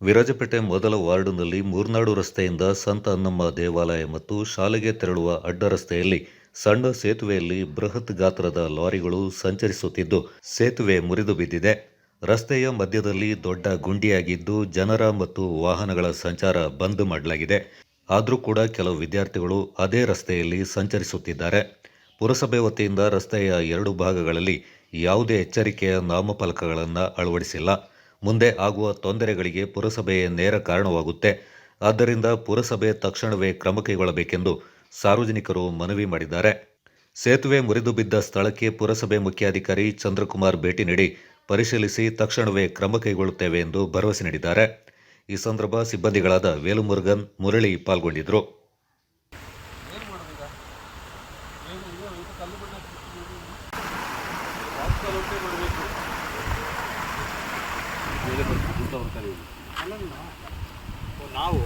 ವಿರಾಜಪೇಟೆ ಮೊದಲ ವಾರ್ಡ್ನಲ್ಲಿ ಮೂರ್ನಾಡು ರಸ್ತೆಯಿಂದ ಸಂತ ಅನ್ನಮ್ಮ ದೇವಾಲಯ ಮತ್ತು ಶಾಲೆಗೆ ತೆರಳುವ ಅಡ್ಡ ರಸ್ತೆಯಲ್ಲಿ ಸಣ್ಣ ಸೇತುವೆಯಲ್ಲಿ ಬೃಹತ್ ಗಾತ್ರದ ಲಾರಿಗಳು ಸಂಚರಿಸುತ್ತಿದ್ದು, ಸೇತುವೆ ಮುರಿದು ಬಿದ್ದಿದೆ. ರಸ್ತೆಯ ಮಧ್ಯದಲ್ಲಿ ದೊಡ್ಡ ಗುಂಡಿಯಾಗಿದ್ದು ಜನರ ಮತ್ತು ವಾಹನಗಳ ಸಂಚಾರ ಬಂದ್ ಮಾಡಲಾಗಿದೆ. ಆದರೂ ಕೂಡ ಕೆಲವು ವಿದ್ಯಾರ್ಥಿಗಳು ಅದೇ ರಸ್ತೆಯಲ್ಲಿ ಸಂಚರಿಸುತ್ತಿದ್ದಾರೆ. ಪುರಸಭೆ ವತಿಯಿಂದ ರಸ್ತೆಯ ಎರಡು ಭಾಗಗಳಲ್ಲಿ ಯಾವುದೇ ಎಚ್ಚರಿಕೆಯ ನಾಮಫಲಕಗಳನ್ನು ಅಳವಡಿಸಿಲ್ಲ. ಮುಂದೆ ಆಗುವ ತೊಂದರೆಗಳಿಗೆ ಪುರಸಭೆಯೇ ನೇರ ಕಾರಣವಾಗುತ್ತೆ. ಆದ್ದರಿಂದ ಪುರಸಭೆ ತಕ್ಷಣವೇ ಕ್ರಮ ಕೈಗೊಳ್ಳಬೇಕೆಂದು ಸಾರ್ವಜನಿಕರು ಮನವಿ ಮಾಡಿದ್ದಾರೆ. ಸೇತುವೆ ಮುರಿದು ಬಿದ್ದ ಸ್ಥಳಕ್ಕೆ ಪುರಸಭೆ ಮುಖ್ಯಾಧಿಕಾರಿ ಚಂದ್ರಕುಮಾರ್ ಭೇಟಿ ನೀಡಿ ಪರಿಶೀಲಿಸಿ ತಕ್ಷಣವೇ ಕ್ರಮ ಕೈಗೊಳ್ಳುತ್ತೇವೆ ಎಂದು ಭರವಸೆ ನೀಡಿದ್ದಾರೆ. ಈ ಸಂದರ್ಭ ಸಿಬ್ಬಂದಿಗಳಾದ ವೇಲುಮುರುಗನ್, ಮುರಳಿ ಪಾಲ್ಗೊಂಡಿದ್ದರು. ನಾವು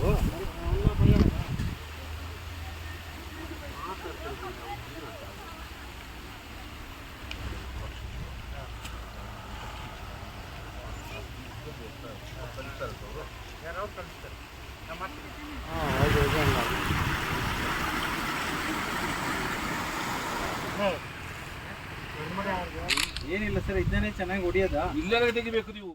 ಏನಿಲ್ಲ ಸರ್ ಇದನ್ನೇ ಚೆನ್ನಾಗಿ ಹೊಡಿಯೋದಾ. ಇಲ್ಲೇ ತೆಗಿಬೇಕು ನೀವು.